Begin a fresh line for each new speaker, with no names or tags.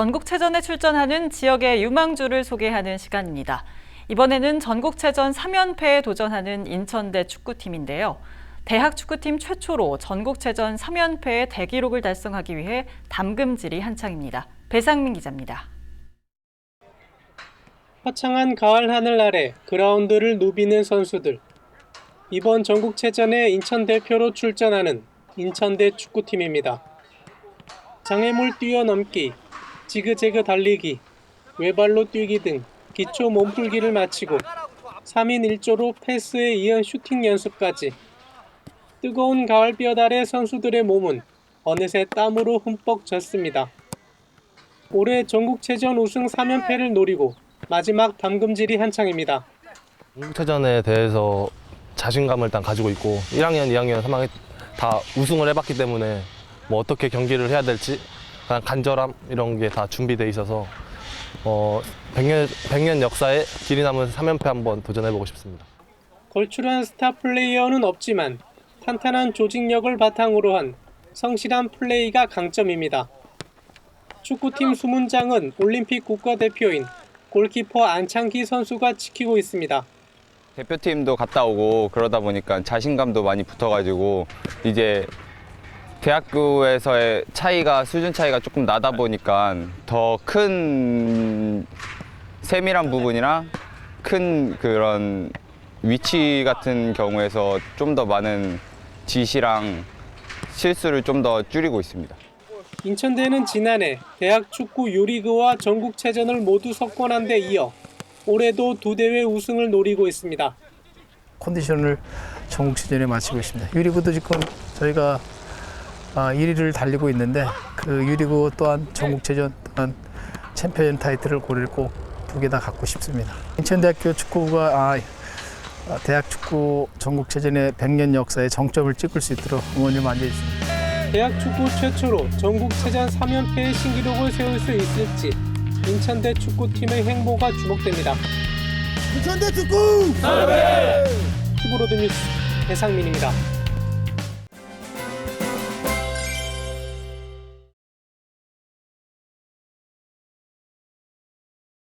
전국체전에 출전하는 지역의 유망주를 소개하는 시간입니다. 이번에는 전국체전 3연패에 도전하는 인천대 축구팀인데요. 대학 축구팀 최초로 전국체전 3연패의 대기록을 달성하기 위해 담금질이 한창입니다. 배상민 기자입니다.
화창한 가을 하늘 아래 그라운드를 누비는 선수들. 이번 전국체전에 인천 대표로 출전하는 인천대 축구팀입니다. 장애물 뛰어넘기, 지그재그 달리기, 외발로 뛰기 등 기초 몸풀기를 마치고 3인 1조로 패스에 이은 슈팅 연습까지. 뜨거운 가을볕 아래 선수들의 몸은 어느새 땀으로 흠뻑 젖습니다. 올해 전국체전 우승 3연패를 노리고 마지막 담금질이 한창입니다.
한국체전에 대해서 자신감을 일단 가지고 있고 1학년, 2학년, 3학년 다 우승을 해봤기 때문에 뭐 어떻게 경기를 해야 될지 그냥 간절함 이런 게 다 준비돼 있어서 어 100년, 100년 역사에 길이 남은 3연패 한번 도전해보고 싶습니다.
걸출한 스타 플레이어는 없지만 탄탄한 조직력을 바탕으로 한 성실한 플레이가 강점입니다. 축구팀 수문장은 올림픽 국가대표인 골키퍼 안창기 선수가 지키고 있습니다.
대표팀도 갔다 오고 그러다 보니까 자신감도 많이 붙어가지고 이제 대학교에서의 차이가 수준 차이가 조금 나다 보니까 더 큰 세밀한 부분이나 큰 그런 위치 같은 경우에서 좀 더 많은 지시랑 실수를 좀 더 줄이고 있습니다.
인천대는 지난해 대학 축구 유리그와 전국체전을 모두 석권한 데 이어 올해도 두 대회 우승을 노리고 있습니다.
컨디션을 전국 시즌에 마치고 있습니다. 유리구도 지금 저희가 아, 1위를 달리고 있는데 그 유리구 또한 전국체전 또한 챔피언 타이틀을 고리를 꼭 두 개 다 갖고 싶습니다. 인천대학교 축구부가 아, 아, 대학 축구 전국체전의 100년 역사에 정점을 찍을 수 있도록 응원 좀 안겨주십니다.
대학 축구 최초로 전국체전 3연패의 신기록을 세울 수 있을지 인천대 축구팀의 행보가 주목됩니다.
인천대 축구!
히브로드 뉴스 배상민입니다.